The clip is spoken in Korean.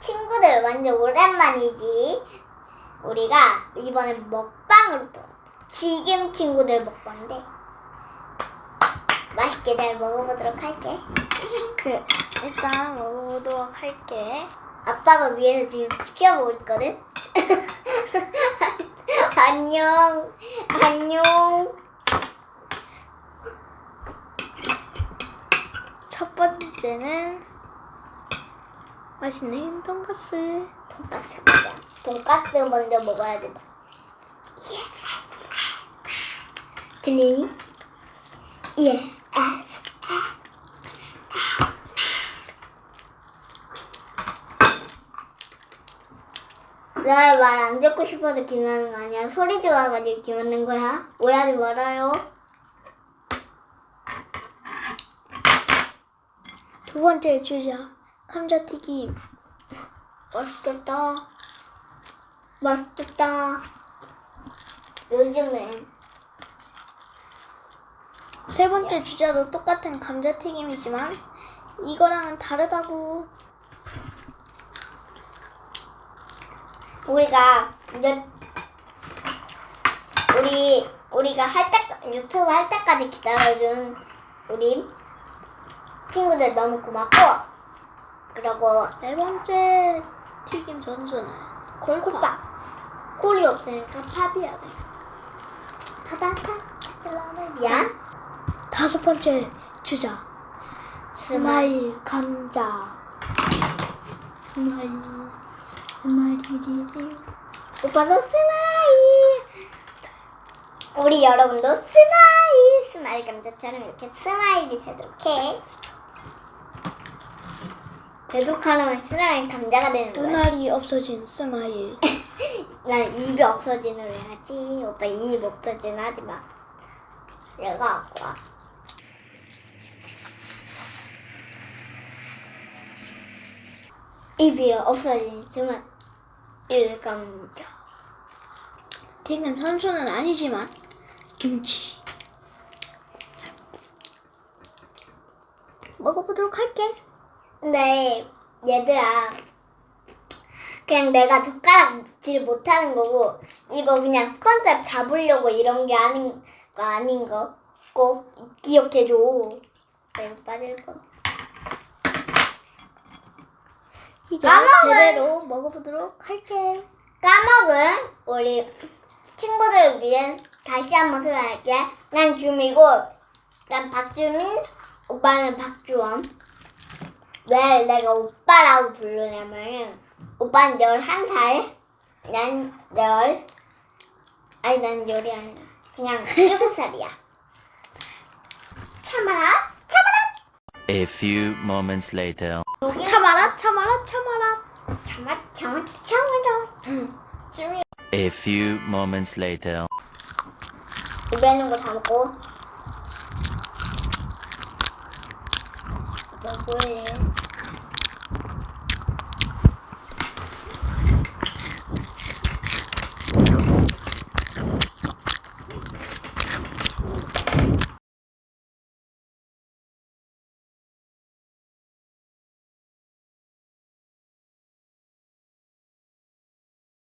친구들 완전 오랜만이지. 우리가 이번에 먹방으로 돌아왔다. 지금 친구들 먹방인데 맛있게 잘 먹어보도록 할게. 그 일단 먹어보도록 할게. 아빠가 위에서 지금 지켜보고 있거든. 안녕, 안녕. 첫 번째는 맛있는 돈가스. 돈까스 먹자. 돈까스 먼저 먹어야 된다. 들리니? 예. 아. 나말안 듣고 싶어서 기만는 거 아니야. 소리 좋아가지고 기만는 거야. 오해하지 말아요. 두 번째 주자 감자튀김. 맛있겠다. 맛있겠다. 요즘엔 세 번째 주자도 똑같은 감자튀김이지만 이거랑은 다르다고. 우리가 몇 우리 우리가 할 때 유튜브 할 때까지 기다려준 우리 친구들 너무 고맙고 그리고 네 번째 튀김 선수는. 콜밥 콜이 없으니까 팝이야 돼. 파파파 미안 다섯 번째 주자 스마일 감자. 스마일 스마일이리. 오빠도 스마일 우리 여러분도 스마일 스마일 감자처럼 이렇게 스마일이 되도록 해 하려면 스마일 감자가 되는 거야 눈알이 없어진 스마일. 난 입이 없어지는 왜 하지? 오빠 입 없어지는 하지 마. 내가 갖고 와. 입이 없어진 스마 일감 튀김 선수는 아니지만 김치. 먹어보도록 할게. 근데 얘들아 그냥 내가 젓가락질 못하는 거고 이거 그냥 컨셉 잡으려고 이런 게 아닌 거 아닌 거 꼭 기억해줘. 내가 빠질 거. 이제 까먹은- 제대로 먹어보도록 할게. 까먹은 우리 친구들 위해 다시 한번 소개할게. 난 주미고, 난 박주민, 오빠는 박주원. 왜 내가 오빠라고 부르냐면, 오빠는 11살, 난 열, 아니 난 열이 아니라, 그냥 7살이야. 참아라, 참아라! A few moments later. 여기 참아라, 참아라, 참아라. 참아, 참아, 참아라. 주미, A few moments later. 입에 있는 거 다 먹고. 너 뭐해?